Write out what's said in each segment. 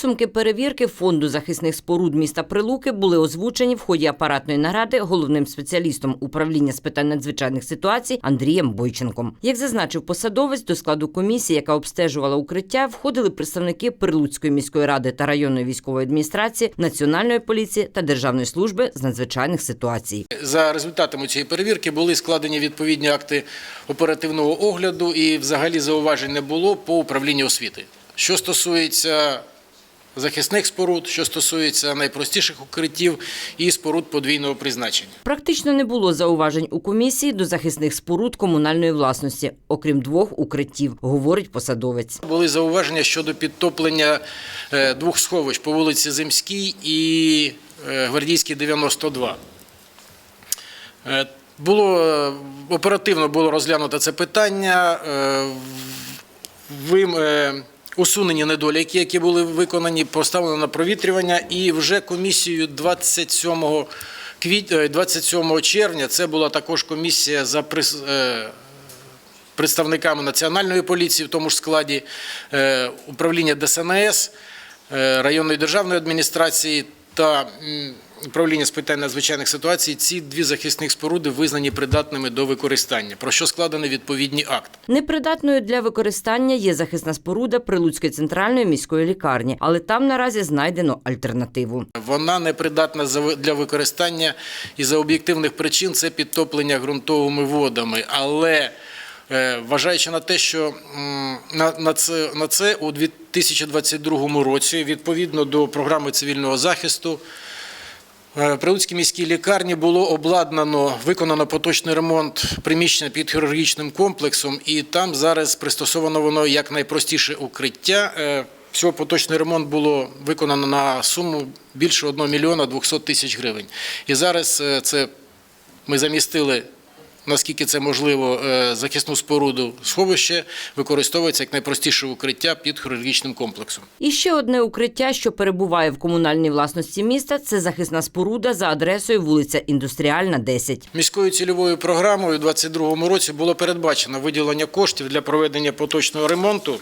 Підсумки перевірки фонду захисних споруд міста Прилуки були озвучені в ході апаратної наради головним спеціалістом управління з питань надзвичайних ситуацій Андрієм Бойченком. Як зазначив посадовець, до складу комісії, яка обстежувала укриття, входили представники Прилуцької міської ради та районної військової адміністрації, національної поліції та державної служби з надзвичайних ситуацій. За результатами цієї перевірки були складені відповідні акти оперативного огляду і взагалі зауважень не було по управлінню освіти. Що стосується захисних споруд, що стосується найпростіших укриттів і споруд подвійного призначення. Практично не було зауважень у комісії до захисних споруд комунальної власності, окрім двох укриттів, говорить посадовець. Були зауваження щодо підтоплення е, двох сховищ по вулиці Земській і е, Гвардійській 92. Е, Було оперативно було розглянуто це питання. вим- Усунені недоліки, які були виконані, поставлено на провітрювання, і вже комісією 27 квіт... е, 27 червня це була також комісія за прис- е, представниками національної поліції, в тому ж складі е, управління ДСНС, е, районної державної адміністрації та управління з питань надзвичайних ситуацій. Ці дві захисних споруди визнані придатними до використання, про що складений відповідний акт. Непридатною для використання є захисна споруда Прилуцької центральної міської лікарні, але там наразі знайдено альтернативу. Вона непридатна для використання і за об'єктивних причин це підтоплення ґрунтовими водами. Але е, вважаючи на те, що на, на, це, на це у 2022 році, відповідно до програми цивільного захисту, в Прилуцькій міській лікарні було обладнано, виконано поточний ремонт приміщення під хірургічним комплексом, і там зараз пристосовано воно як найпростіше укриття. Е, Всього поточний ремонт було виконано на суму більше 1 мільйона 200 тисяч гривень. І зараз е, це ми замістили. Наскільки це можливо, е, захисну споруду сховище використовується як найпростіше укриття під хірургічним комплексом. І ще одне укриття, що перебуває в комунальній власності міста, це захисна споруда за адресою вулиця Індустріальна, 10. Міською цільовою програмою у 2022 році було передбачено виділення коштів для проведення поточного ремонту.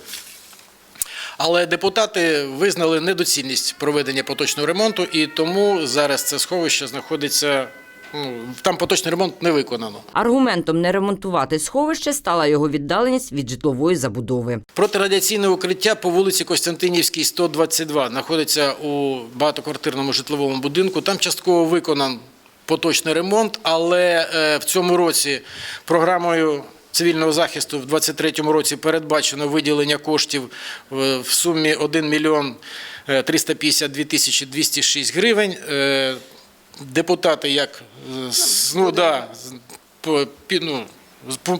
Але депутати визнали недоцільність проведення поточного ремонту, і тому зараз це сховище знаходиться. Ну, там поточний ремонт не виконано. Аргументом не ремонтувати сховище стала його віддаленість від житлової забудови. Протирадіаційне укриття по вулиці Костянтинівській, 122, знаходиться у багатоквартирному житловому будинку. Там частково виконан поточний ремонт, але е, в цьому році програмою цивільного захисту в 2023 році передбачено виділення коштів е, в сумі 1 мільйон е, 352 тисячі 206 гривень. Е, Депутати як е, ну, да, ну,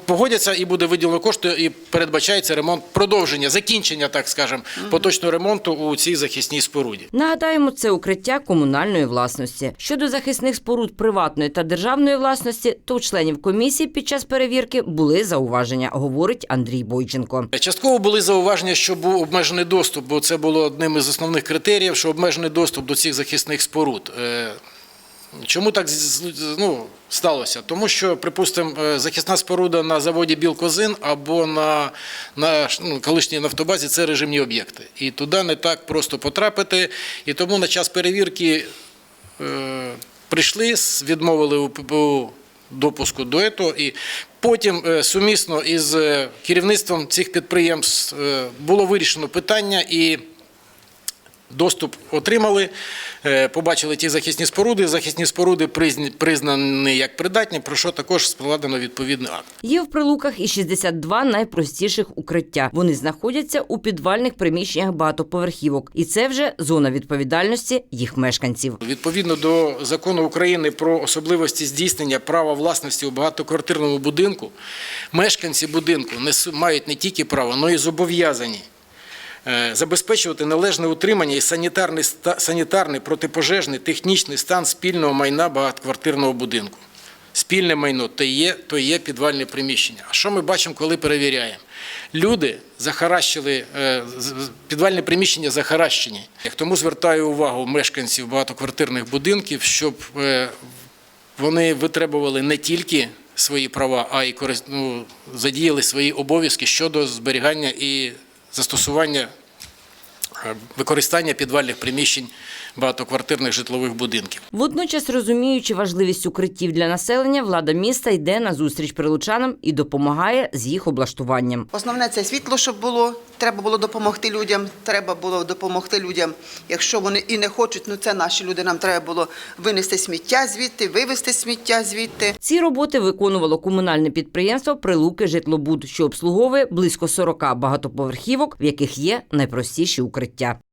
погодяться і буде виділено кошти, і передбачається ремонт продовження, закінчення, так скажемо, поточного ремонту у цій захисній споруді. Нагадаємо, це укриття комунальної власності. Щодо захисних споруд приватної та державної власності, то у членів комісії під час перевірки були зауваження, говорить Андрій Бойченко. Частково були зауваження, що був обмежений доступ, бо це було одним із основних критеріїв, що обмежений доступ до цих захисних споруд. Чому так ну, сталося? Тому що, припустимо, е, захисна споруда на заводі Білкозин або на, на ну, колишній нафтобазі це режимні об'єкти. І туди не так просто потрапити. І тому на час перевірки е, прийшли, відмовили у, у допуску до цього, і потім е, сумісно із е, керівництвом цих підприємств е, було вирішено питання і. Доступ отримали, е, побачили ті захисні споруди. Захисні споруди признані як придатні, про що також складено відповідний акт. Є в прилуках і 62 найпростіших укриття. Вони знаходяться у підвальних приміщеннях багатоповерхівок, і це вже зона відповідальності їх мешканців. Відповідно до закону України про особливості здійснення права власності у багатоквартирному будинку, мешканці будинку мають не тільки право, але й зобов'язані забезпечувати належне утримання і санітарний, санітарний, протипожежний, технічний стан спільного майна багатоквартирного будинку. Спільне майно то є, то є підвальне приміщення. А що ми бачимо, коли перевіряємо? Люди захаращили, е, підвальне приміщення захаращені. Тому звертаю увагу мешканців багатоквартирних будинків, щоб е, вони витребували не тільки свої права, а й ну, задіяли свої обов'язки щодо зберігання і застосування використання підвальних приміщень багатоквартирних житлових будинків. Водночас, розуміючи важливість укриттів для населення, влада міста йде на зустріч прилучанам і допомагає з їх облаштуванням. Основне це світло, щоб було. Треба було допомогти людям. Треба було допомогти людям. Якщо вони і не хочуть, ну це наші люди. Нам треба було винести сміття звідти, вивезти сміття звідти. Ці роботи виконувало комунальне підприємство Прилуки Житлобуд, що обслуговує близько 40 багатоповерхівок, в яких є найпростіші укриття. chạp.